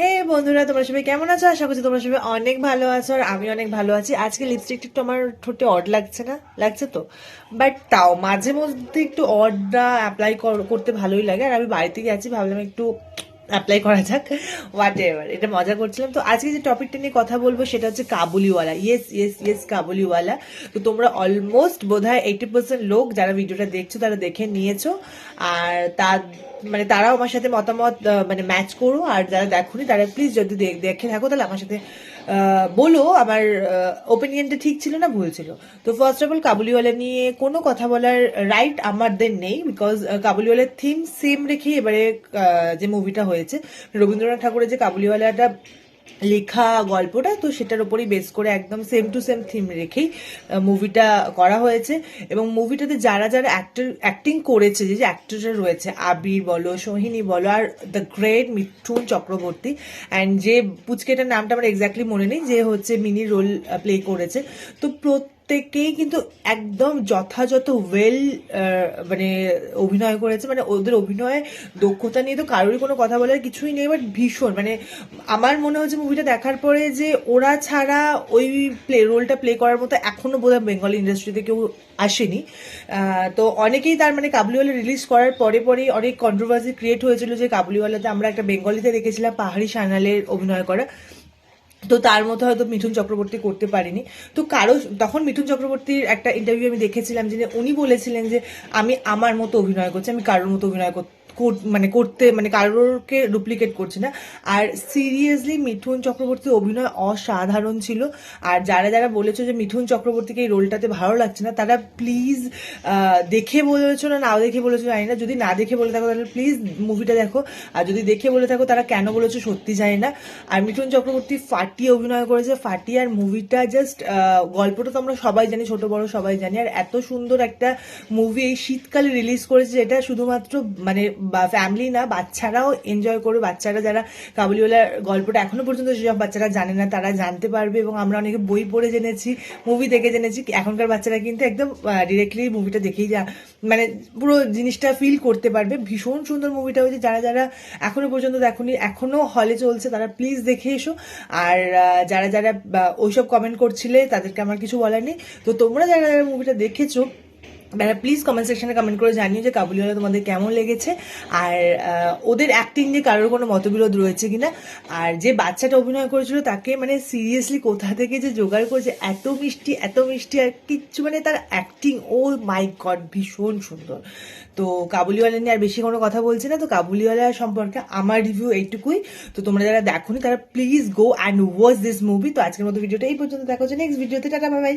হে বন্ধুরা, তোমরা সবাই কেমন আছো? আশা করছি তোমরা সবাই অনেক ভালো আছো আর আমি অনেক ভালো আছি। আজকে লিপস্টিক একটু আমার ঠোঁটে অড লাগছে না? লাগছে তো? বাট তাও, মাঝে মধ্যে একটু অডটা অ্যাপ্লাই করতে ভালোই লাগে। আর আমি বাড়িতে গেছি ভাবলাম একটু অ্যাপ্লাই করা যাক। হোয়াট এভার এটা মজা করছিলাম। তো আজকে যে টপিকটা নিয়ে কথা বলব সেটা হচ্ছে Kabuliwala. Yes yes yes Kabuliwala. তো তোমরা অলমোস্ট বোধ হয় এইটি পার্সেন্ট লোক যারা ভিডিওটা দেখছ তারা দেখে নিয়েছো। আর তার মানে তারাও আমার সাথে মতামত মানে ম্যাচ করো। আর যারা দেখোনি তারা প্লিজ যদি দেখে থাকো তাহলে আমার সাথে বলো, আমার ওপিনিয়নটা ঠিক ছিল না ভুল ছিল। তো ফার্স্ট অফ অল কাবুলিওয়ালা নিয়ে কোনো কথা বলার রাইট আমাদের নেই বিকজ কাবুলিওয়ালার থিম সেম রেখে এবারে যে মুভিটা হয়েছে, রবীন্দ্রনাথ ঠাকুরের যে কাবুলিওয়ালাটা লেখা গল্পটা, তো সেটার উপরেই বেস করে একদম সেম টু সেম থিম রেখেই মুভিটা করা হয়েছে। এবং মুভিটাতে যারা যারা অ্যাক্টর অ্যাক্টিং করেছে, যে যে অ্যাক্টররা রয়েছে, আবির বলো, সোহিনী বলো, আর the great Mithun Chakraborty and যে পুচকেটার নামটা আমার এক্স্যাক্টলি মনে নেই, যে হচ্ছে মিনি রোল প্লে করেছে। তো প্রত্যেকেই কিন্তু একদম যথাযথ ওয়েল মানে অভিনয় করেছে। মানে ওদের অভিনয়ে দক্ষতা নিয়ে তো কারোরই কোনো কথা বলার কিছুই নেই বাট ভীষণ। মানে আমার মনে হচ্ছে মুভিটা দেখার পরে যে ওরা ছাড়া ওই প্লে রোলটা প্লে করার মতো এখনও বোধহয় বেঙ্গলি ইন্ডাস্ট্রিতে কেউ আসেনি। তো অনেকেই তার মানে কাবুলিওয়ালা রিলিজ করার পরে পরেই অনেক কন্ট্রোভার্সি ক্রিয়েট হয়েছিল যে কাবুলিওয়ালাতে আমরা একটা বেঙ্গলিতে দেখেছিলাম পাহাড়ি সানালের অভিনয় করা। তো তার মতো হয়তো মিঠুন চক্রবর্তী করতে পারেনি। তো কারও তখন মিঠুন চক্রবর্তীর একটা ইন্টারভিউ আমি দেখেছিলাম যে উনি বলেছিলেন যে, আমি আমার মতো অভিনয় করছি, আমি কারোর মতো অভিনয় কর- কর- মানে করতে মানে কারোরকে ডুপ্লিকেট করছে না। আর সিরিয়াসলি মিঠুন চক্রবর্তীর অভিনয় অসাধারণ ছিল। আর যারা যারা বলেছ যে মিঠুন চক্রবর্তীকে এই রোলটাতে ভালো লাগছে না, তারা প্লিজ দেখে বলেছ না, নাও দেখে বলেছ জানি না। যদি না দেখে বলে থাকো, তাহলে প্লিজ মুভিটা দেখো। আর যদি দেখে বলে থাকো, তারা কেন বলেছ সত্যি জানি না। আর মিঠুন চক্রবর্তী ফাটিয়ে অভিনয় করেছে। ফাটিয়ে আর মুভিটা জাস্ট গল্পটা তো আমরা সবাই জানি, ছোট বড় সবাই জানি। আর এত সুন্দর একটা মুভি এই শীতকালে রিলিজ করেছে, যেটা শুধুমাত্র মানে ফ্যামিলি না, বাচ্চারাও এনজয় করবে। বাচ্চারা যারা কাবুলিওয়ালার গল্পটা এখনও পর্যন্ত যেসব বাচ্চারা জানে না, তারা জানতে পারবে এবং আমরা অনেকে বই পড়ে জেনেছি মুভি দেখে জেনেছি। এখনকার বাচ্চারা কিন্তু একদম ডিরেক্টলি মুভিটা দেখেই যা মানে পুরো জিনিসটা ফিল করতে পারবে। ভীষণ সুন্দর মুভিটা হয়েছে। যারা যারা এখনও পর্যন্ত দেখোনি, এখনও হলে চলছে, তারা প্লিজ দেখে এসো। আর যারা যারা ওইসব কমেন্ট করছিলে, তাদেরকে আমার কিছু বলার নেই। তো তোমরা যারা যারা মুভিটা দেখেছ প্লিজ কমেন্ট সেকশনে কমেন্ট করে জানিও যে কাবুলিওয়ালা তোমাদের কেমন লেগেছে। আর ওদের অ্যাক্টিং নিয়ে কারোর কোনো মতবিরোধ রয়েছে কিনা? আর যে বাচ্চাটা অভিনয় করেছিল তাকে মানে সিরিয়াসলি কোথা থেকে যে জোগাড় করেছে? এত মিষ্টি এত মিষ্টি আর কিচ্ছু মানে তার অ্যাক্টিং ও মাই গড ভীষণ সুন্দর। তো কাবুলিওয়ালা নিয়ে আর বেশি কোনো কথা বলছি না। তো কাবুলিওয়ালা সম্পর্কে আমার রিভিউ এইটুকুই। তো তোমরা যারা দেখোনি তারা please go and watch this movie তো আজকের মতো ভিডিওটা এই পর্যন্ত। দেখো যে নেক্সট ভিডিওতে টাটা বাই